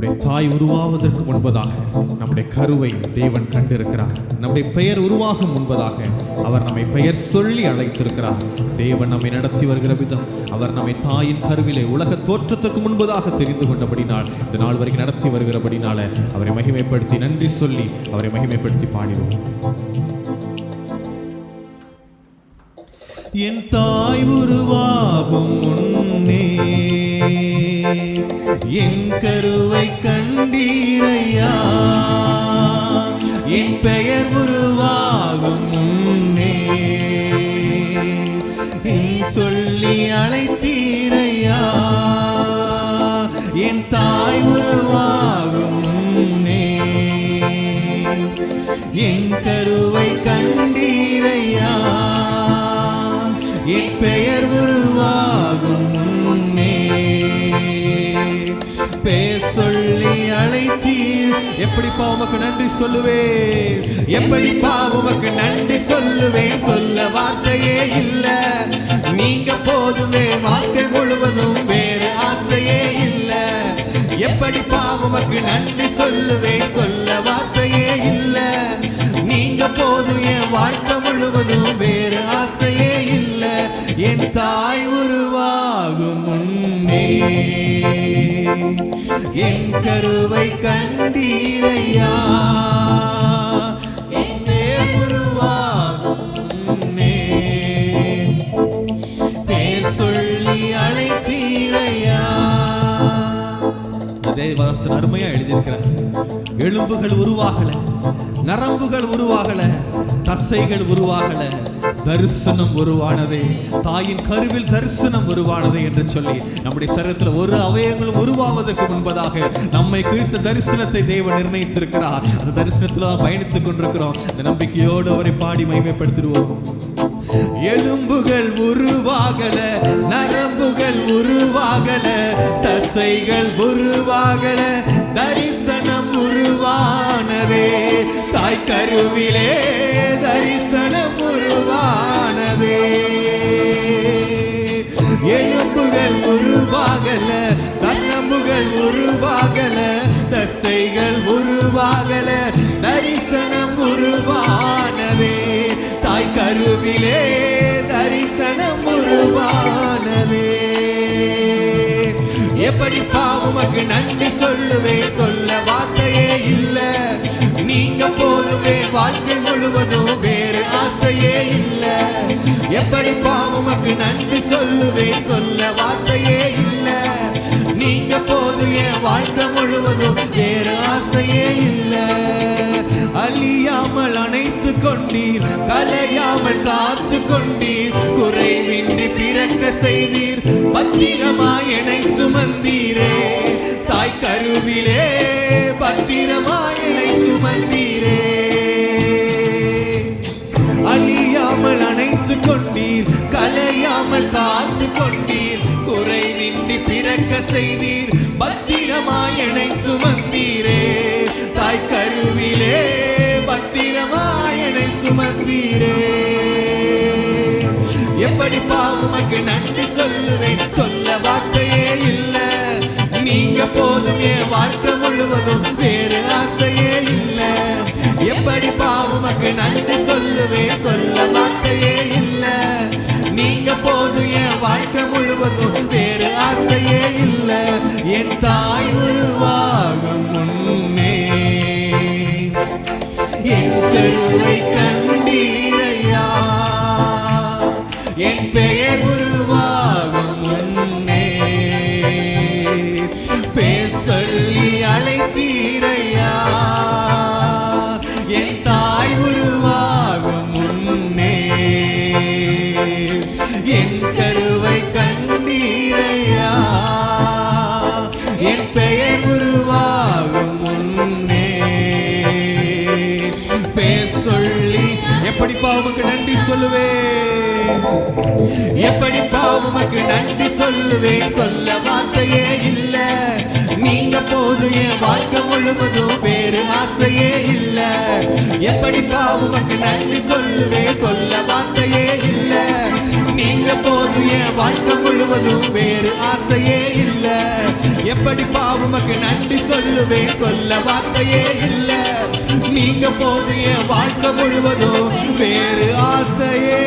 நம்முடைய தாய் உருவாவதற்கு முன்பதாக நம்முடைய கருவை தேவன் கண்டிருக்கிறார். நம்முடைய பெயர் உருவாகும் முன்பதாக அவர் நம்மை பெயர் சொல்லி அழைத்திருக்கிறார். தேவன் நம்மை நடத்தி வருகிற விதம் அவர் நம்மை தாயின் கருவிலே உலக தோற்றத்துக்கு முன்பதாக தெரிந்து கொண்டபடினால் இந்த நாள் வரைக்கும் நடத்தி வருகிறபடினால அவரை மகிமைப்படுத்தி நன்றி சொல்லி அவரை மகிமைப்படுத்தி பாடினோம். என் தாய் உருவாகும் முன்னே என் கருவை கண்டீரையா? என் பெயர் உருவாகும் முன்னே. என் சொல்லி அழைத்தீரையா? என் தாய் உருவாகும் முன்னே. என் கருவை கண்டீரையா? என் பெயர் உருவாகும் பேர் சொல்லி அழைத்தீர். எப்படிப்பா உமக்கு நன்றி சொல்லுவேன்? எப்படிப்பா உமக்கு நன்றி சொல்லுவேன்? சொல்ல வார்த்தையே இல்ல. நீங்க போதுமே வாழ்க்கை முழுவதும் வேறு ஆசையே இல்ல. எப்படிப்பா உமக்கு நன்றி சொல்லுவேன்? சொல்ல வார்த்தையே இல்ல. நீங்க போதும் என் வாழ்க்கை முழுவதும் வேறு ஆசையே இல்ல. என் தாய் உருவாகும் முன்னே. என் கருவை கண்டீரையா? என் அருமையா எழுதியிருக்கிறார். எலும்புகள் உருவாகல நரம்புகள் உருவாகல தசைகள் உருவாகல. தரிசனம் உருவானதே. தாயின் கருவில் தரிசனம் உருவானதே என்று சொல்லி நம்முடைய சரீரத்தில் ஒரு அவயங்களும் உருவாவதற்கு முன்பதாக நம்மை குறித்த தரிசனத்தை தேவன் நிர்ணயித்திருக்கிறார். அந்த தரிசனத்தில் தான் பயணித்துக் கொண்டிருக்கிறோம். இந்த நம்பிக்கையோடு அவரை பாடி மகிமைப்படுத்திடுவோம். எலும்புகள் உருவாகல நரம்புகள் உருவாகல தசைகள் உருவாகல தரிசனம் உருவானதே. தாய் கருவிலே தசைகள் உருவாகல தசைகள் உருவாகல தரிசனம் உருவானதே தாய் கருவிலே தரிசனம் உருவானதே எப்படி பாவமக்கு நன்றி சொல்லுவேன் சொல்ல வார்த்தையே இல்ல. நீங்க போதுமே வாழ்க்கை முழுவதும் வேறு ஆசையே இல்ல. எப்படி பாவமக்கு நன்றி சொல்லுவேன் சொல்ல வார்த்தையே இல்ல. நீங்க போ வாழ்த்த முழுவதும் வேறு ஆசையே இல்லை. அழியாமல் அணைத்து கொண்டீர் கலையாமல் காத்து கொண்டீர் குறைவின்றி பிறக்க செய்தீர் பத்திரமாய் என்னை சுமந்தீரே. தாய் கருவிலே பத்திரமாய் என்னை சுமந்தீரே. அழியாமல் அணைத்து கொண்டீர் கலையாமல் காத்து கொண்டீர் குறைவின்றி பிறக்க செய்தீர் பத்திரமாய் என்னை சுமந்தீரே. தாய் கருவிலே பத்திரமாய் என்னை சுமந்தீரே. எப்படி உமக்கு நன்றி சொல்லுவேன்? சொல்ல வார்த்தையே இல்ல. நீங்க போதும் என் வாழ்க்கை முழுவதும் வேறு ஆசையே இல்ல. எப்படி உமக்கு நன்றி சொல்லுவேன்? சொல்ல வார்த்தையே கருவை கண்டீரையா? என் பெயர் உருவாகும் முன்னே. பேர் சொல்லி எப்படி பாவுக்கு நன்றி சொல்லுவேன்? எப்படி பாவுமக்கு நன்றி சொல்லுவேன்? சொல்ல வார்த்தையே இல்ல. நீங்க போது என் வாழ்க்கை முழுவதும் வேறு ஆசையே இல்ல. எப்படி உமக்கு நன்றி சொல்லுவே சொல்ல வார்த்தையே இல்ல. வாழ்க்கை முழுவதும் வேறு ஆசையே இல்ல. எப்படி பாவமக்கு நன்றி சொல்லுவேன் சொல்ல வார்த்தையே இல்ல. நீங்க போது என் வாழ்க்கை முழுவதும் வேறு ஆசையே